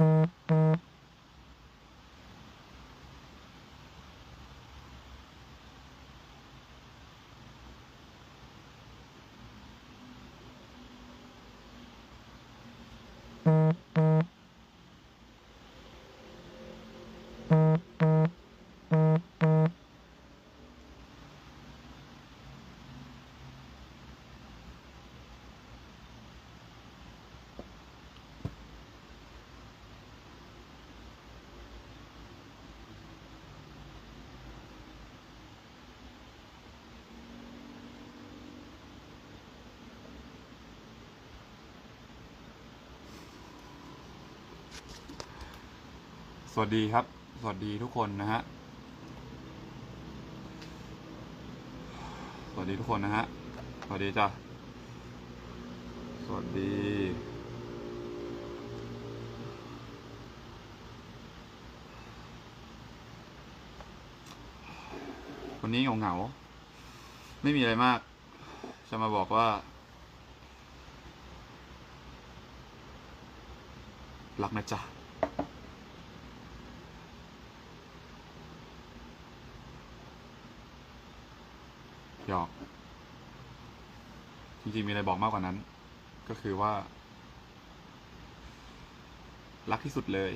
Mm-hmm. วัสดีครับ สวัสดีทุกคนนะฮะ สวัสดีทุกคนนะฮะ สวัสดีจ้ะ สวัสดี วันนี้เหงาๆไม่มีอะไรมาก จะมาบอกว่า รักนะจ๊ะ หยอก จริงๆมีอะไรบอกมากกว่านั้น ก็คือว่า รักที่สุดเลย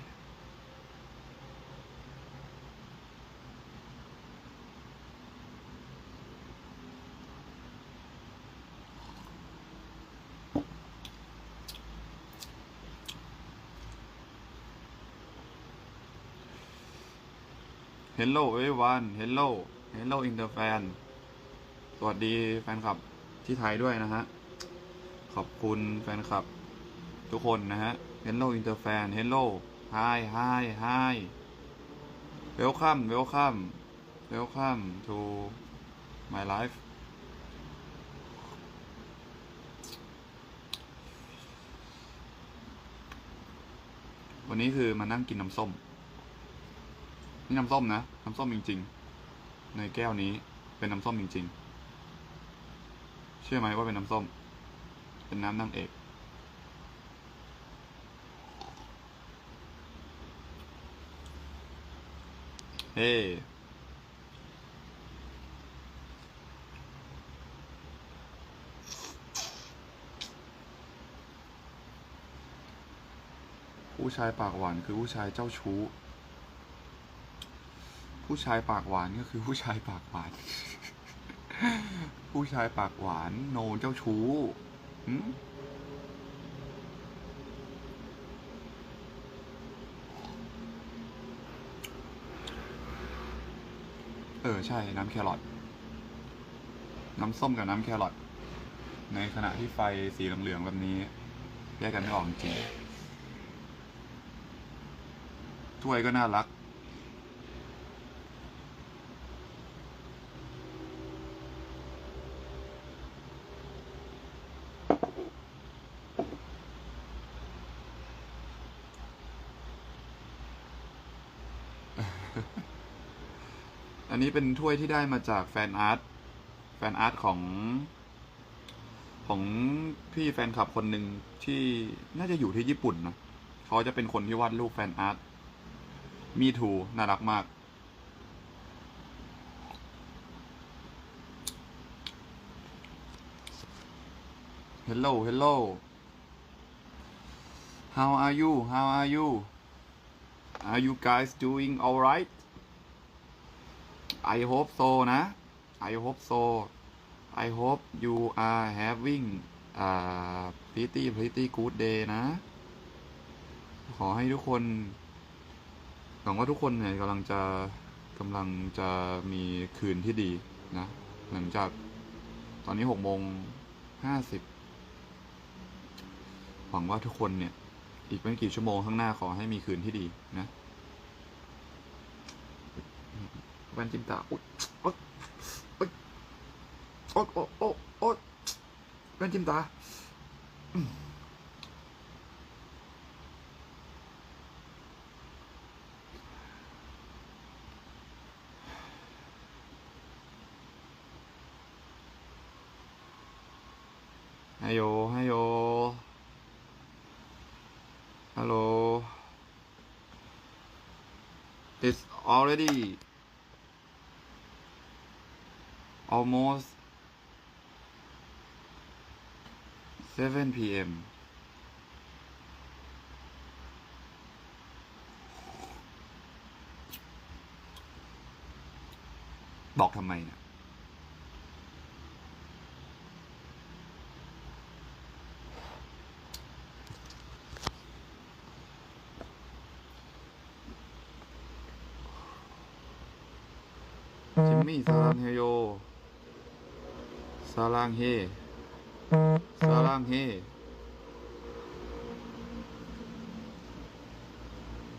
Hello everyone Hello Hello Inter fan สวัสดีแฟนคลับ ที่ไทยด้วยนะฮะ ขอบคุณแฟนคลับ ทุกคนนะฮะ Hello Inter fan Hello Hi Hi Hi Welcome Welcome Welcome to my life วันนี้คือมานั่งกินน้ำส้ม นี่น้ำส้มนะ น้ำส้มจริง ๆ ในแก้วนี้เป็นน้ำส้มจริง ๆ เชื่อไหมว่าเป็นน้ำส้ม เป็นน้ำนางเอก เฮ้ผู้ชายปากหวานคือผู้ชายเจ้าชู้ ผู้ชายปากหวานก็คือผู้ชายปากหวาน ผู้ชายปากหวาน โนเจ้าชู้เออ ใช่ น้ำแครอทน้ำส้มกับน้ำแครอทในขณะที่ไฟสีเหลืองๆแบบนี้แยกกันไม่ออกจริงถ้วยก็น่ารัก อันนี้เป็นถ้วยที่ได้มาจากแฟนอาร์ต แฟนอาร์ตของ ของพี่แฟนคลับคนหนึ่งที่น่าจะอยู่ที่ญี่ปุ่นนะเขาจะเป็นคนที่วาดรูปแฟนอาร์ต มีทูน่ารักมาก Hello Hello How are you How are you Are you guys doing alright I hope so นะ I hope so I hope you are having a pretty pretty good day นะ ขอให้ทุกคนหวังว่าทุกคนเนี่ยกำลังจะกำลังจะมีคืนที่ดีนะ หลังจากตอนนี้หกโมงห้าสิบหวังว่าทุกคนเนี่ย อีกไม่กี่ชั่วโมงข้างหน้าขอให้มีคืนที่ดีนะ แว่นจิ้มตาอุ๊ยโอ๊ยโอ๊ยโอ๊ยโอ๊ยโอ๊ยโอ๊ยแว่นจิ้มตาฮัลโหลฮัลโหลฮัลโหล it's already almost 7 p.m. บอกทำไมเนี่ยจิมมี่ซาลังเฮโย ซาลังเฮซาลังเฮ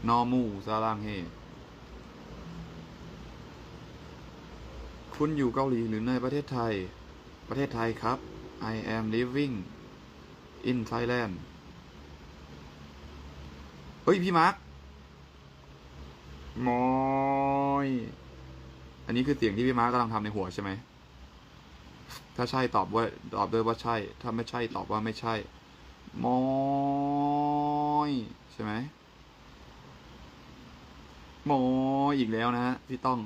นอมูซาลังเฮคุณอยู่เกาหลีหรือในประเทศไทย ประเทศไทยครับ I am living in Thailand เฮ้ย พี่มาร์คมอย อันนี้คือเสียงที่พี่มาร์คกำลังทำในหัวใช่ไหม ถ้าใช่ตอบว่าตอบด้วยว่าใช่ ถ้าไม่ใช่ตอบว่าไม่ใช่ มอยใช่ไหมมอยอีกแล้วนะฮะพี่ต้อง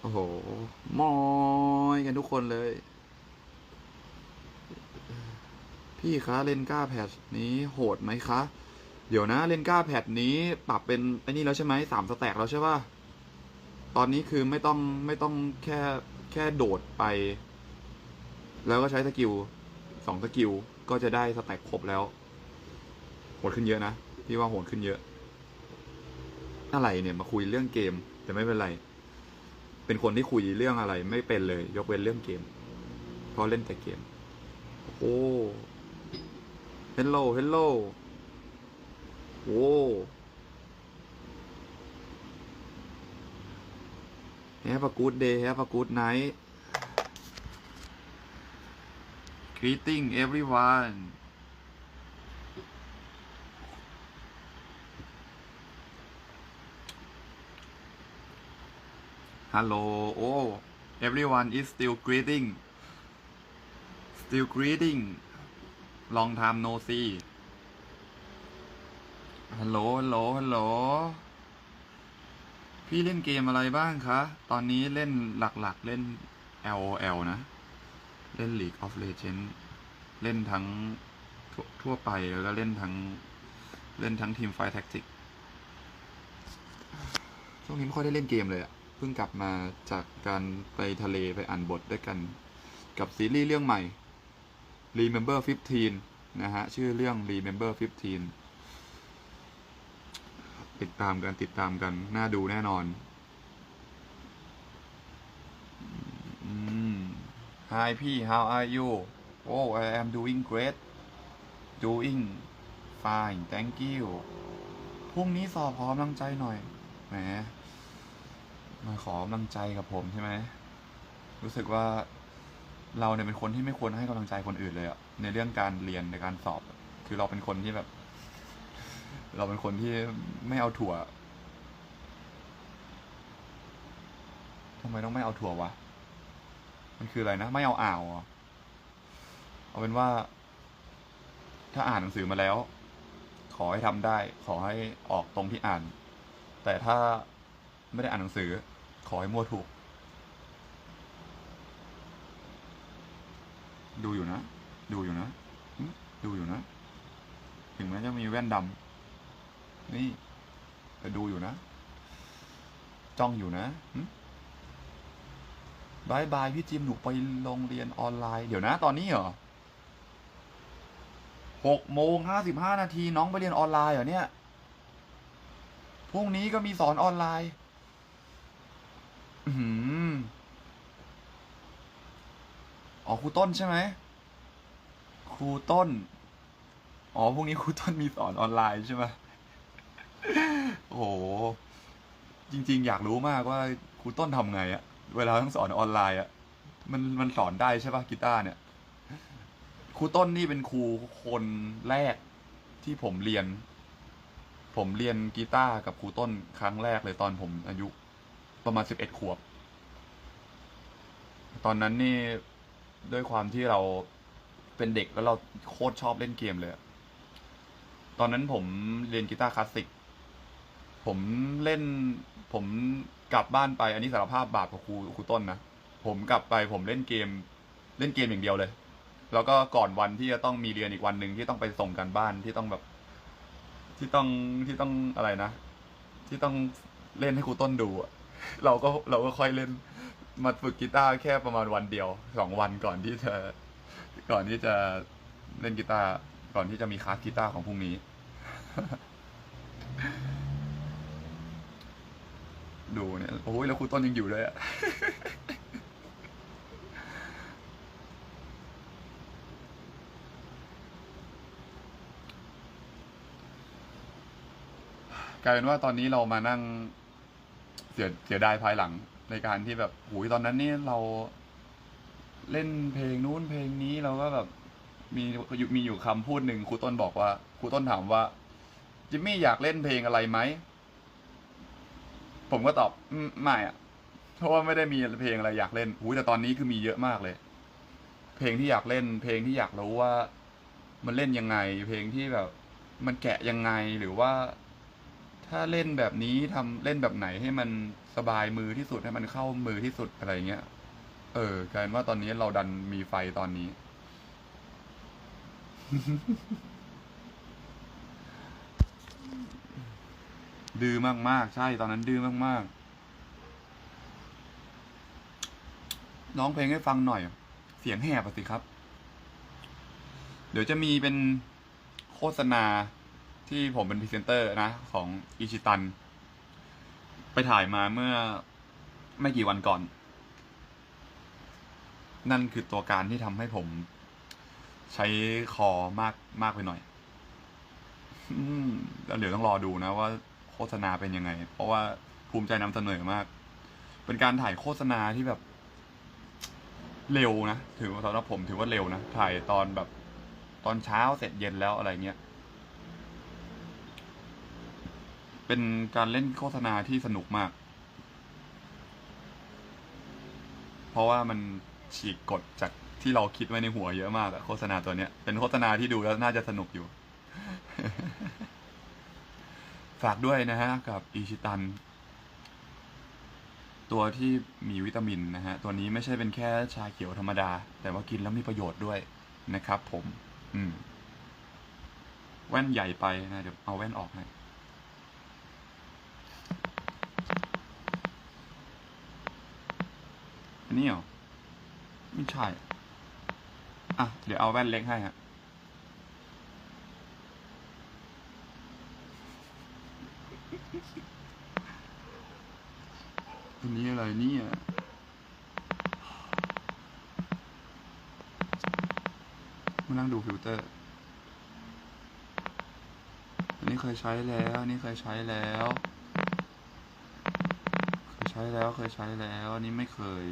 โอ้โห มอยกันทุกคนเลย พี่คะเลนก้าแพทนี้โหดไหมคะ เดี๋ยวนะเลนก้าแพทนี้ปรับเป็นไอ้นี่แล้วใช่ไหมสามสแต็กแล้วใช่ป่ะ ตอนนี้คือไม่ต้องไม่ต้องแค่แค่โดดไป แล้วก็ใช้สกิลสองสกิลก็จะได้สแต็กครบแล้ว โหดขึ้นเยอะนะ พี่ว่าโหดขึ้นเยอะ อะไรเนี่ยมาคุยเรื่องเกม แต่ไม่เป็นไร เป็นคนที่คุยเรื่องอะไร ไม่เป็นเลย ยกเว้นเรื่องเกม เพราะเล่นแต่เกม โอ้เฮลโลเฮลโลโอ้ Have a good day Have a good night Greeting everyone ฮัลโหลโอ้ everyone is still greeting still greeting long time no see ฮัลโหลฮัลโหลฮัลโหล พี่เล่นเกมอะไรบ้างคะ ตอนนี้เล่นหลักๆ เล่น LOL นะ เล่น League of Legends เล่นทั้งทั่วทั่วไปแล้วก็เล่นทั้ง เล่นทั้งทีมไฟแท็กติกช่วงนี้ไม่ค่อยได้เล่นเกมเลยอะเพิ่งกลับมาจากการไปทะเลไปอ่านบทด้วยกัน กับซีรีส์เรื่องใหม่ Remember 15 นะฮะ ชื่อเรื่อง Remember 15 ติดตามกันติดตามกัน น่าดูแน่นอน อืม Hi พี่ how are you Oh I am doing great doing fine thank you พรุ่งนี้สอบขอกำลังใจหน่อย แหม มาขอกำลังใจกับผมใช่ไหม รู้สึกว่าเราเนี่ยเป็นคนที่ไม่ควรให้กำลังใจคนอื่นเลยอะในเรื่องการเรียนในการสอบ คือเราเป็นคนที่แบบ เราเป็นคนที่ไม่เอาถั่วทำไมต้องไม่เอาถั่ววะ มันคืออะไรนะ ไม่เอาอ่าวเอาเป็นว่า ถ้าอ่านหนังสือมาแล้ว ขอให้ทำได้ ขอให้ออกตรงที่อ่าน แต่ถ้าไม่ได้อ่านหนังสือ ขอให้มั่วถูก ดูอยู่นะ ดูอยู่นะดูอยู่นะ ถึงแม้จะมีแว่นดำนี่แต่ดูอยู่นะ จ้องอยู่นะ บายบายพี่จิมหนูไปโรงเรียนออนไลน์ เดี๋ยวนะ ตอนนี้เหรอหกโมงห้าสิบห้านาทีน้องไปเรียนออนไลน์เหรอเนี่ย พรุ่งนี้ก็มีสอนออนไลน์ อือหืออ๋อครูต้นใช่ไหม ครูต้น อ๋อพรุ่งนี้ครูต้นมีสอนออนไลน์ใช่ไหมโอ้โห จริง ๆ อยากรู้มากว่าครูต้นทำไงอะ เวลาต้องสอนออนไลน์อะมันมันสอนได้ใช่ปะกีตาร์เนี่ยครูต้นนี่เป็นครูคนแรกที่ผมเรียน ผมเรียนกีตาร์กับครูต้นครั้งแรกเลยตอนผมอายุประมาณสิบเอ็ดขวบ ตอนนั้นนี่ด้วยความที่เราเป็นเด็กแล้วเราโคตรชอบเล่นเกมเลย ตอนนั้นผมเรียนกีตาร์คลาสสิก ผมเล่นผม กลับบ้านไปอันนี้สารภาพบาปกับครูครูต้นนะผมกลับไปผมเล่นเกม เล่นเกมอย่างเดียวเลย แล้วก็ก่อนวันที่จะต้องมีเรียนอีกวันหนึ่งที่ต้องไปส่งกันบ้านที่ต้องแบบ ที่ต้องที่ต้องอะไรนะที่ต้องเล่นให้ครูต้นดูอะเราก็เราก็ค่อยเล่นมาฝึกกีตาร์แค่ประมาณวันเดียวสองวันก่อนที่จะก่อนที่จะเล่นกีตาร์ก่อนที่จะมีคลาสกีตาร์ของพรุ่งนี้ ดูเนี่ย โอ้ยแล้วครูต้นยังอยู่ด้วยอะกลายเป็นว่าตอนนี้เรามานั่งเสียเสียดายภายหลังในการที่แบบหูยตอนนั้นนี่เราเล่นเพลงนู้นเพลงนี้เราก็แบบมีมีอยู่คำพูดหนึ่งครูต้นบอกว่าครูต้นถามว่าจิมมี่อยากเล่นเพลงอะไรไหม ผมก็ตอบไม่อะเพราะว่าไม่ได้มีเพลงอะไรอยากเล่นหูแต่ตอนนี้คือมีเยอะมากเลย เพลงที่อยากเล่น เพลงที่อยากรู้ว่า มันเล่นยังไง เพลงที่แบบ มันแกะยังไงหรือว่า ถ้าเล่นแบบนี้ทำเล่นแบบไหนให้มันสบายมือที่สุดให้มันเข้ามือที่สุดอะไรเงี้ย เออกลายว่าตอนนี้เราดันมีไฟตอนนี้ ดื้อมากๆ ใช่ตอนนั้นดื้อมากๆ ร้องเพลงให้ฟังหน่อย เสียงแหบอะสิครับ เดี๋ยวจะมีเป็นโฆษณาที่ผมเป็นพรีเซนเตอร์นะ ของอิชิตัน ไปถ่ายมาเมื่อไม่กี่วันก่อน นั่นคือตัวการที่ทำให้ผมใช้คอมากมากไปหน่อยแล้วเดี๋ยวต้องรอดูนะว่า โฆษณาเป็นยังไง เพราะว่าภูมิใจนำเสนอมาก เป็นการถ่ายโฆษณาที่แบบ เร็วนะ ถือว่าสำหรับผมถือว่าเร็วนะ ถ่ายตอนแบบ ตอนเช้าเสร็จเย็นแล้วอะไรเงี้ย เป็นการเล่นโฆษณาที่สนุกมาก เพราะว่ามันฉีกกฎจากที่เราคิดไว้ในหัวเยอะมากอะโฆษณาตัวเนี้ย เป็นโฆษณาที่ดูแล้วน่าจะสนุกอยู่ ฝากด้วยนะฮะ กับอิชิตัน ตัวที่มีวิตามินนะฮะ ตัวนี้ไม่ใช่เป็นแค่ชาเขียวธรรมดา แต่ว่ากินแล้วมีประโยชน์ด้วยนะครับผม อืม แว่นใหญ่ไปนะ เดี๋ยวเอาแว่นออกให้อันนี้เหรอ ไม่ใช่ อะ เดี๋ยวเอาแว่นเล็กให้ฮะ อันนี้อะไรเนี่ยมานั่งดูฟิลเตอร์ อันนี้เคยใช้แล้วอันนี้เคยใช้แล้ว เคยใช้แล้ว เคยใช้แล้ว อันนี้ไม่เคย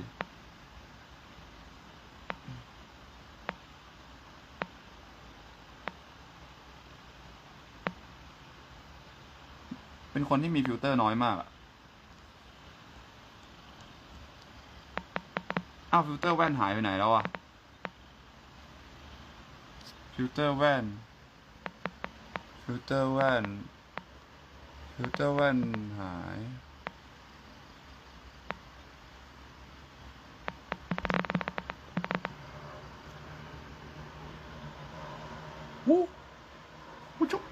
เป็นคนที่มีฟิลเตอร์น้อยมากอะอ้าวฟิลเตอร์แว่นหายไปไหนแล้วอะฟิลเตอร์แว่น ฟิลเตอร์แว่น ฟิลเตอร์แว่นหาย วู้วู้ชุบ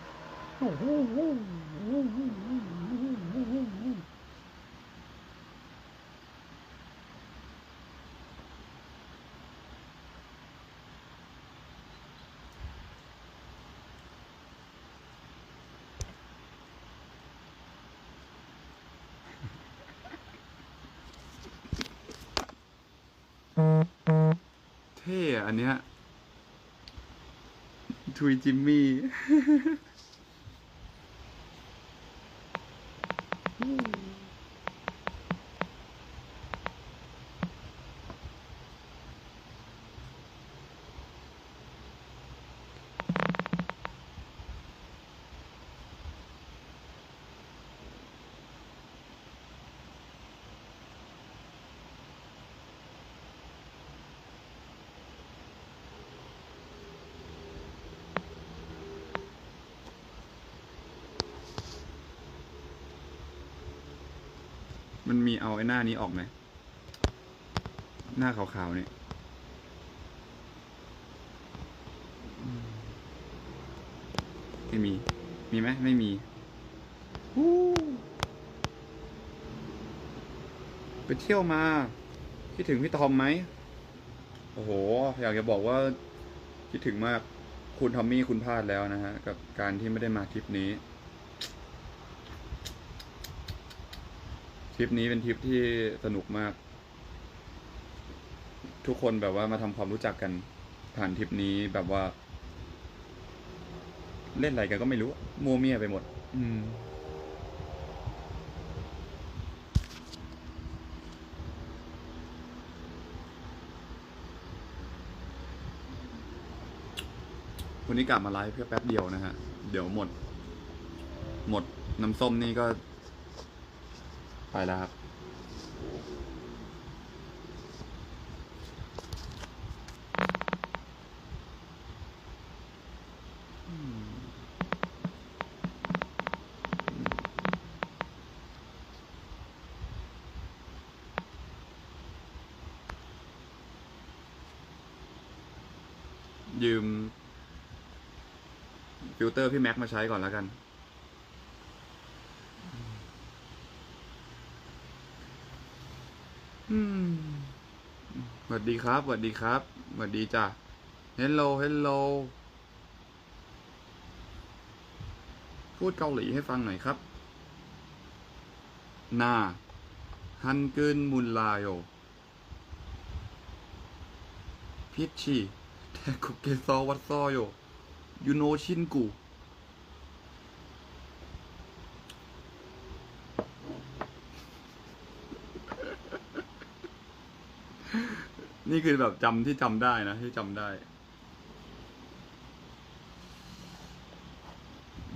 เท่อะอันเนี้ยทุยจิมมี่ มันมีเอาไอ้หน้านี้ออกไหม หน้าขาวๆเนี่ยไม่มี มีไหมไม่มีไปเที่ยวมา คิดถึงพี่ทอมไหม โอ้โห อยากจะบอกว่า คิดถึงมาก คุณทอมมี่คุณพลาดแล้วนะฮะ กับการที่ไม่ได้มาทริปนี้ ทริปนี้เป็นทริปที่สนุกมาก ทุกคนแบบว่ามาทำความรู้จักกัน ผ่านทริปนี้แบบว่า เล่นอะไรกันก็ไม่รู้มัวเมียไปหมด อืมวันนี้กลับมาไลฟ์เพื่อแป๊บเดียวนะฮะ เดี๋ยวหมด หมดน้ำส้มนี่ก็ ไปแล้วครับ ยืม ฟิลเตอร์พี่แม็กมาใช้ก่อนแล้วกัน อืมสวัสดีครับสวัสดีครับสวัสดีจ้ะ Hello Hello พูดเกาหลีให้ฟังหน่อยครับ นาฮันกึนมุนลาโยพิชชีแทคุเกซอวัตซอโยยูโนชินกู นี่คือแบบจำที่จำได้นะ ที่จำได้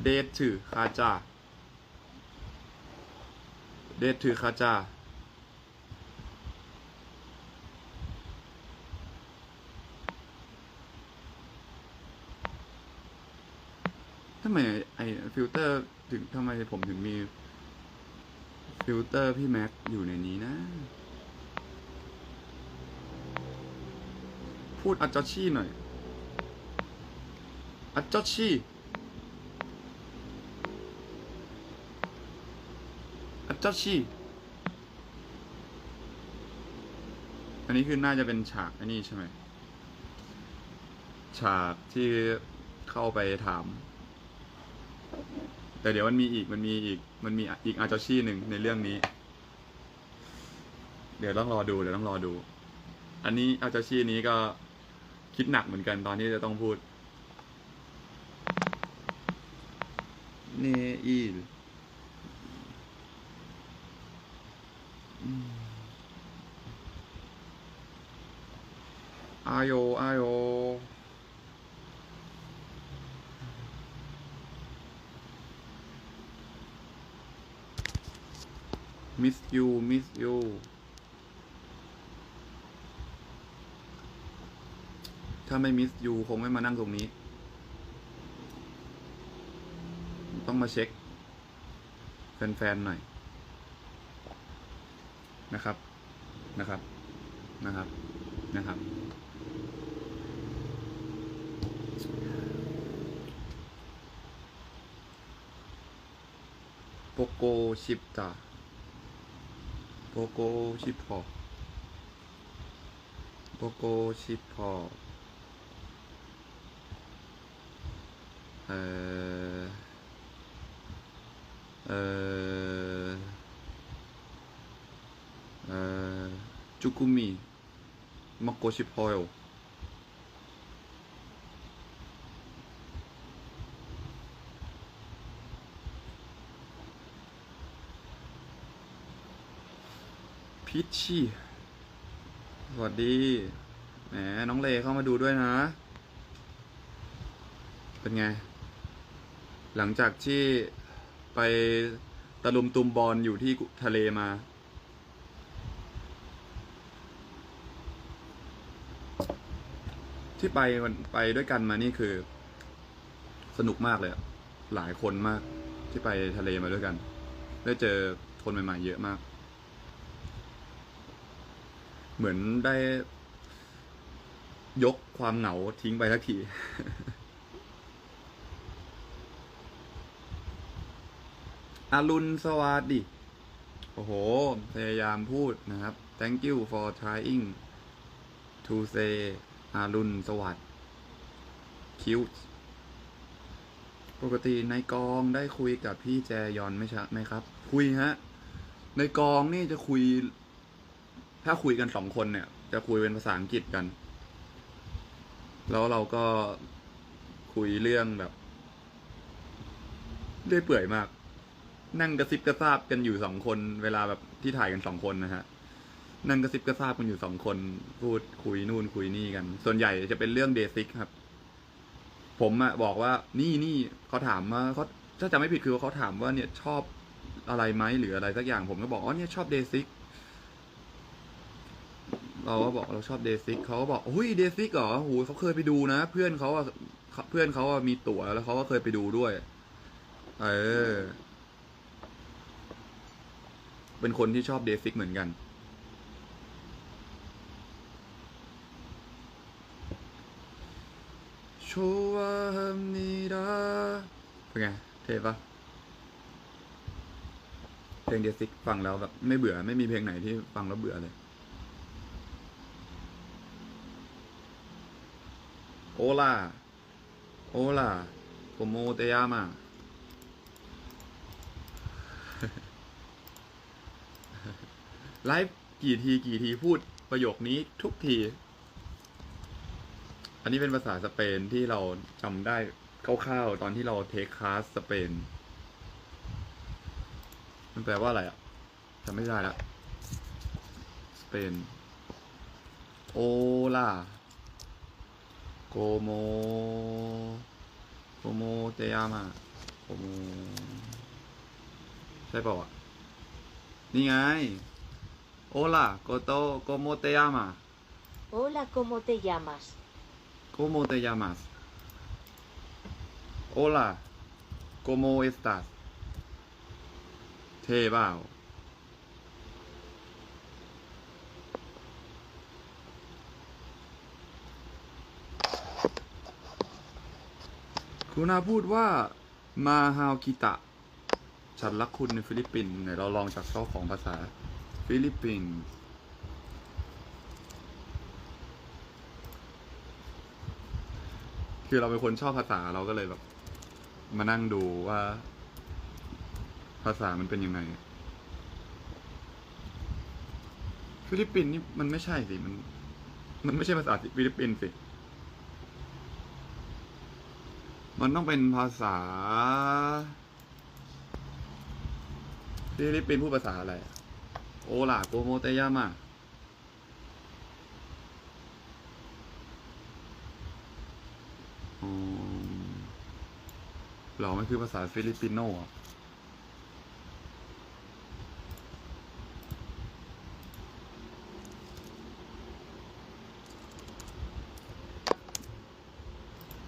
เดทถือคาจา เดทถือคาจาทำไมไอฟิลเตอร์ถึงทำไมผมถึงมี ฟิลเตอร์พี่แม็กอยู่ในนี้นะ พูดอัจจชี่หน่อยอัจจชี่อัจจชี่อันนี้คือน่าจะเป็นฉากอันนี้ใช่ไหมฉากที่เข้าไปถาม แต่เดี๋ยวมันมีอีกมันมีอีกมันมีอีกอาจจะชี่หนึ่งในเรื่องนี้ เดี๋ยวต้องรอดูเดี๋ยวต้องรอดู อันนี้อาจจะชี่นี้ก็ คิดหนักเหมือนกันตอนที่จะต้องพูด เนอีลอืมอาโยอาโย miss you miss you ถ้าไม่ miss you คงไม่มานั่งตรงนี้ ต้องมาเช็ค แฟน ๆ หน่อย นะครับ นะครับ นะครับ นะครับ โปโกชิปตา보고 เออเออเออจุกุมิมักโกชิพอยพิชี่สวัสดี แหม น้องเลเข้ามาดูด้วยนะ เป็นไง หลังจากที่ไปตะลุมตุมบอลอยู่ที่ทะเลมา ที่ไปไปด้วยกันมานี่คือ สนุกมากเลยหลายคนมากที่ไปทะเลมาด้วยกัน ได้เจอคนใหม่ๆเยอะมาก เหมือนได้ยกความเหงาทิ้งไปสักที อารุณสวัสดี โอ้โห พยายามพูดนะครับ thank you for trying to say อารุณสวัสดิ์ cute ปกติในกองได้คุยกับพี่แจยอนไม่ใช่ไหมครับ คุยฮะ ในกองนี่จะคุย ถ้าคุยกันสองคนเนี่ย จะคุยเป็นภาษาอังกฤษกัน แล้วเราก็คุยเรื่องแบบเรื่อยเปื่อยมาก นั่งกระซิบกระซาบกันอยู่สองคน เวลาแบบที่ถ่ายกันสองคนนะฮะ นั่งกระซิบกระซาบกันอยู่สองคน พูดคุยนู่นคุยนี่กัน ส่วนใหญ่จะเป็นเรื่องเดซิกครับ ผมอะบอกว่านี่นี่เขาถามว่าเขาถ้าจำไม่ผิดคือเขาถามว่าเนี่ยชอบอะไรไหมหรืออะไรสักอย่าง ผมก็บอกว่าเนี่ยชอบเดซิกเราก็บอกเราชอบเดซิกเขาก็บอกโอ้ยเดซิกเหรอโหเขาเคยไปดูนะ เพื่อนเขาอะเพื่อนเขาอะมีตั๋วแล้วเขาก็เคยไปดูด้วย เออ เป็นคนที่ชอบเดซิกเหมือนกัน โชวาฮัมนีดาเป็นไง เท่ปะเพลงเดซิกฟังแล้วแบบไม่เบื่อไม่มีเพลงไหนที่ฟังแล้วเบื่อเลย โอลาโอลาโกโมเตยามา ไลฟ์กี่ทีกี่ทีพูดประโยคนี้ทุกที อันนี้เป็นภาษาสเปนที่เราจำได้คร่าวๆตอนที่เราเทคคลาสสเปน มันแปลว่าอะไรอะจำไม่ได้ละสเปนโอลาโกโมโกโมเตยามาโกโมใช่เปล่าวะนี่ไง โอลาโกโตโกโมเตยามา Hola, ¿cómo te llamas? ¿Cómo te llamas? Hola, ¿cómo estás? เท่เปล่าคุณอาพูดว่ามาฮาวกิตะฉันรักคุณในฟิลิปปินส์ไหนเราลองจากเจ้าของภาษา ฟิลิปปินส์คือเราเป็นคนชอบภาษาเราก็เลยแบบ มานั่งดูว่า ภาษามันเป็นยังไง ฟิลิปปินส์นี่มันไม่ใช่สิ มัน มันไม่ใช่ภาษาฟิลิปปินส์สิ มันต้องเป็นภาษา ฟิลิปปินส์พูดภาษาอะไรอะ โอลาโกโมเตยามาเหรอมันคือภาษาฟิลิปปินโนอะ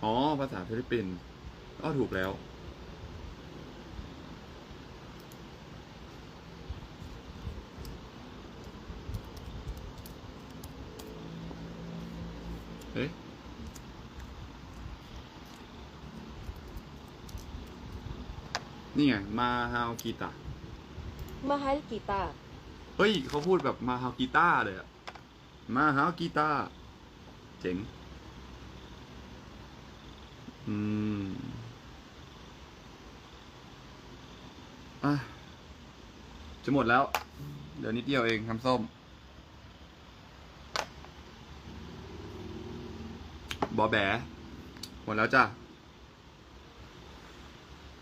อ๋อ ภาษาฟิลิปปินส์ก็ถูกแล้ว เอ๊ะนี่ไง มาฮาวกีตา Mahal kita. เฮ้ย เขาพูดแบบมาฮาวกีตาเลยอะมาฮาวกีตาเจ๋ง อืม อะ จะหมดแล้ว เดี๋ยวนิดเดียวเองทำส้ม บอแบหมดแล้วจ้ะ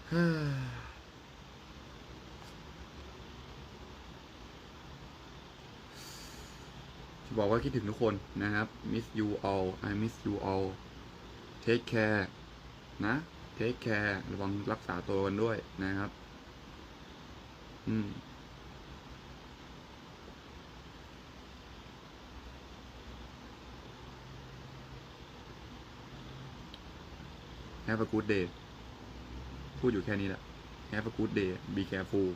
เฮ้ยจะบอกว่าคิดถึงทุกคนนะครับ miss you all I miss you all take care นะ take care ระวังรักษาตัวกันด้วยนะครับ อืม Have a good day พูดอยู่แค่นี้แหละ Have a good day be careful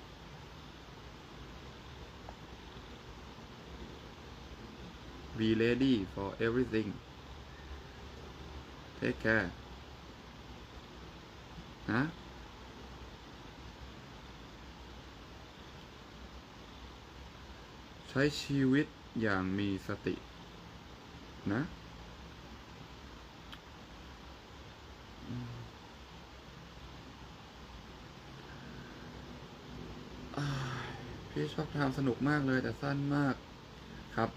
be ready for everything take care นะใช้ชีวิตอย่างมีสติ นะอืมอ่า พี่ชอบทำสนุกมากเลยแต่สั้นมากครับ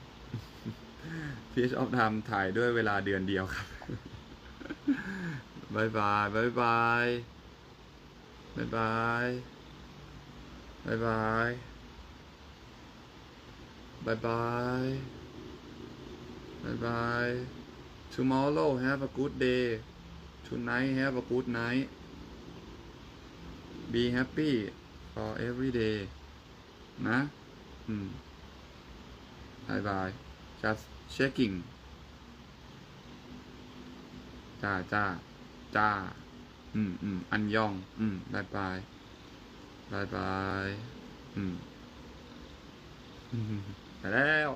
พี่ชอบทำถ่ายด้วยเวลาเดือนเดียวครับบายบายบายบายบายบายบายบาย Bye bye. Bye bye. Tomorrow have a good day. Tonight have a good night. Be happy for every day. นะอืมบายบาย Just checking. จ้าจ้าจ้า อืมอืมอันยอง อืมบายบายบายบาย อืมไปแล้ว